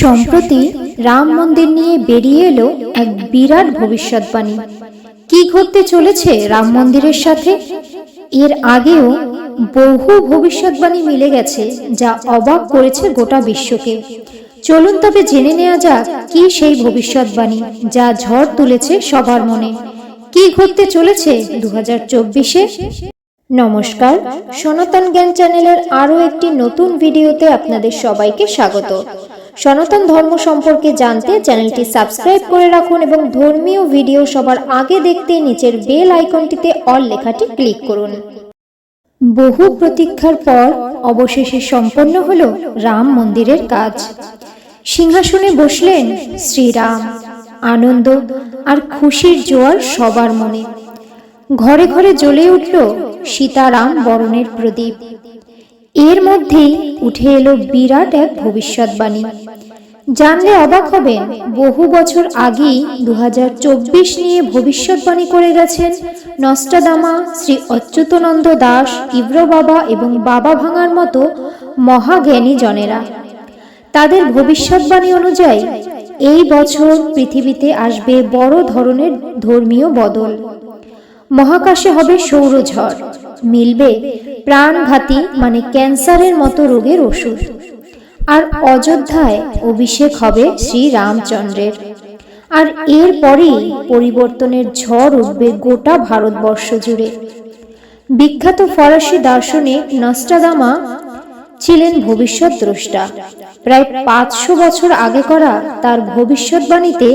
সম্প্রতি রাম মন্দির নিয়ে বেরিয়ে এলো এক বিরাট ভবিষ্যৎবাণী। কি ঘটতে চলেছে রাম মন্দিরের সাথে? এর আগেও বহু ভবিষ্যৎবাণী মিলে গেছে যা অবাক করেছে গোটা বিশ্বকে। চলুন তবে জেনে নেওয়া যাক কি সেই ভবিষ্যৎবাণী যা ঝড় তুলেছে সবার মনে। কি ঘটতে চলেছে দু হাজার চব্বিশে? নমস্কার, সনাতন জ্ঞান চ্যানেলের আরও একটি নতুন ভিডিওতে আপনাদের সবাইকে স্বাগত। সনাতন ধর্ম সম্পর্কে জানতে চ্যানেলটি সাবস্ক্রাইব করে রাখুন এবং ধর্মীয় ভিডিও সবার আগে দেখতে নিচের বেল আইকনটিতে অল লেখাটি ক্লিক করুন। বহু প্রতীক্ষার পর অবশেষে সম্পন্ন হল রাম মন্দিরের কাজ। সিংহাসনে বসলেন শ্রীরাম। আনন্দ আর খুশির জোয়ার সবার মনে। ঘরে ঘরে জ্বলে উঠল সীতারাম বরণের প্রদীপ। এর মধ্যেই উঠে এলো বিরাট এক ভবিষ্যৎবাণী। জানলে অবাক হবেন, বহু বছর আগেই দু হাজার চব্বিশ নিয়ে ভবিষ্যৎবাণী করে গেছেন নষ্টাদামা শ্রী অচ্যুতানন্দ দাস ইব্র বাবা এবং বাবা ভাঙার মতো মহাজ্ঞানী জনেরা। তাদের ভবিষ্যৎবাণী অনুযায়ী এই বছর পৃথিবীতে আসবে বড় ধরনের ধর্মীয় বদল। মহাকাশে হবে সৌরঝড়, মিলবে প্রাণঘাতী মানে ক্যান্সারের মতো রোগের ওষুধ। আর অযোধ্যায় অভিষেক হবে শ্রী রামচন্দ্রের আর এরপরেই পরিবর্তনের ঝড় উঠবে গোটা ভারতবর্ষ জুড়ে। বিখ্যাত ফরাসি দার্শনিক নস্টাদামা ছিলেন ভবিষ্যৎ দ্রষ্টা প্রায় পাঁচশো বছর আগে করা তার ভবিষ্যৎবাণীতে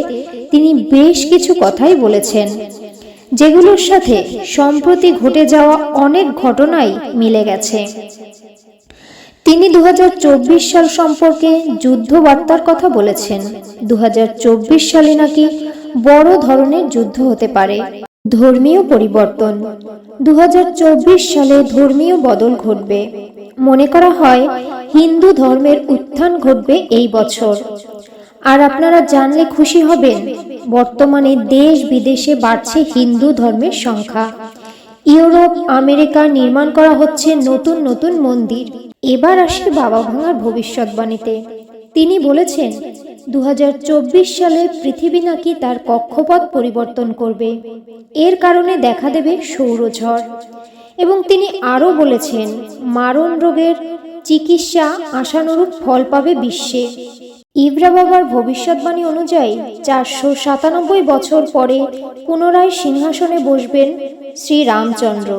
তিনি বেশ কিছু কথাই বলেছেন, যেগুলোর সাথে সম্প্রতি ঘটে যাওয়া অনেক ঘটনাই মিলে গেছে। তিনি দুহাজার চব্বিশ সাল সম্পর্কে যুদ্ধ বার্তার কথা বলেছেন। দুহাজার চব্বিশ সালে নাকি বড় ধরনের যুদ্ধ হতে পারে। ধর্মীয় পরিবর্তন। দুহাজার চব্বিশ সালে ধর্মীয় বদল ঘটবে। মনে করা হয় হিন্দু ধর্মের উত্থান ঘটবে এই বছর। আর আপনারা জানলে খুশি হবেন, বর্তমানে দেশ বিদেশে বাড়ছে হিন্দু ধর্মের সংখ্যা। ইউরোপ, আমেরিকা নির্মাণ করা হচ্ছে নতুন নতুন মন্দির। এবার আসি বাবা ভাঙার ভবিষ্যৎবাণীতে তিনি বলেছেন দু হাজার চব্বিশ সালে পৃথিবী নাকি তার কক্ষপথ পরিবর্তন করবে। এর কারণে দেখা দেবে সৌরঝড় এবং তিনি আরও বলেছেন, মারণ রোগের চিকিৎসা আশানুরূপ ফল পাবে বিশ্বে। ইব্রা বাবার ভবিষ্যৎবাণী অনুযায়ী চারশো সাতানব্বই বছর পরে পুনরায় সিংহাসনে বসবেন শ্রী রামচন্দ্র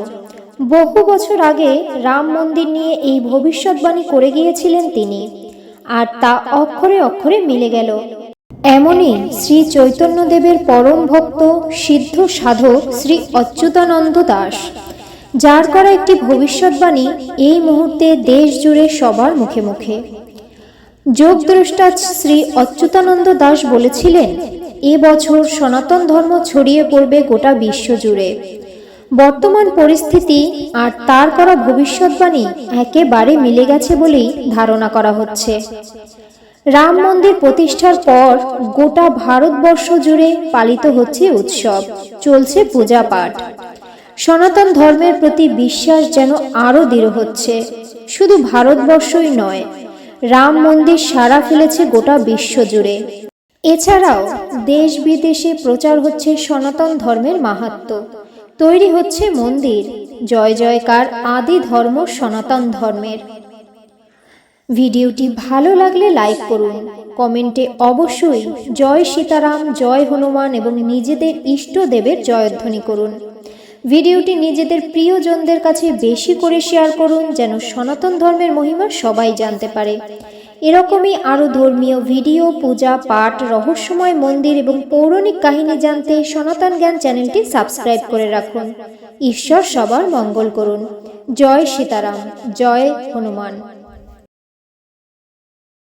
বহু বছর আগে রাম মন্দির নিয়ে এই ভবিষ্যৎবাণী করে গিয়েছিলেন তিনি, আর তা অক্ষরে অক্ষরে মিলে গেল। এমনই শ্রী চৈতন্যদেবের পরম ভক্ত, সিদ্ধ সাধক শ্রী অচ্যুতানন্দ দাস, যার করা একটি ভবিষ্যৎবাণী এই মুহূর্তে দেশ জুড়ে সবার মুখে মুখে। যোগদ্রষ্টা শ্রী অচ্যুতানন্দ দাস বলেছিলেন, এ বছর সনাতন ধর্ম ছড়িয়ে পড়বে গোটা বিশ্ব জুড়ে। বর্তমান পরিস্থিতি আর তার করা ভবিষ্যৎবাণী একেবারে মিলে গেছে বলেই ধারণা করা হচ্ছে। রাম মন্দির প্রতিষ্ঠার পর গোটা ভারতবর্ষ জুড়ে পালিত হচ্ছে উৎসব। চলছে পূজা পাঠ সনাতন ধর্মের প্রতি বিশ্বাস যেন আরও দৃঢ় হচ্ছে। শুধু ভারতবর্ষই নয়, রাম মন্দির সারা ফেলেছে গোটা বিশ্ব জুড়ে। এছাড়াও দেশ বিদেশে প্রচার হচ্ছে সনাতন ধর্মের মাহাত্ম। তৈরি হচ্ছে মন্দির। জয় জয়কার আদি ধর্ম সনাতন ধর্মের। ভিডিওটি ভালো লাগলে লাইক করুন। কমেন্টে অবশ্যই জয় সীতারাম, জয় হনুমান এবং নিজেদের ইষ্ট দেবের জয়ধ্বনি করুন। ভিডিওটি নিজেদের প্রিয়জনদের কাছে বেশি করে শেয়ার করুন যেন সনাতন ধর্মের মহিমা সবাই জানতে পারে। এরকমই আরও ধর্মীয় ভিডিও, পূজা, পাঠ, রহস্যময় মন্দির এবং পৌরাণিক কাহিনী জানতে সনাতন জ্ঞান চ্যানেলটি সাবস্ক্রাইব করে রাখুন। ঈশ্বর সবার মঙ্গল করুন। জয় সীতারাম। জয় হনুমান।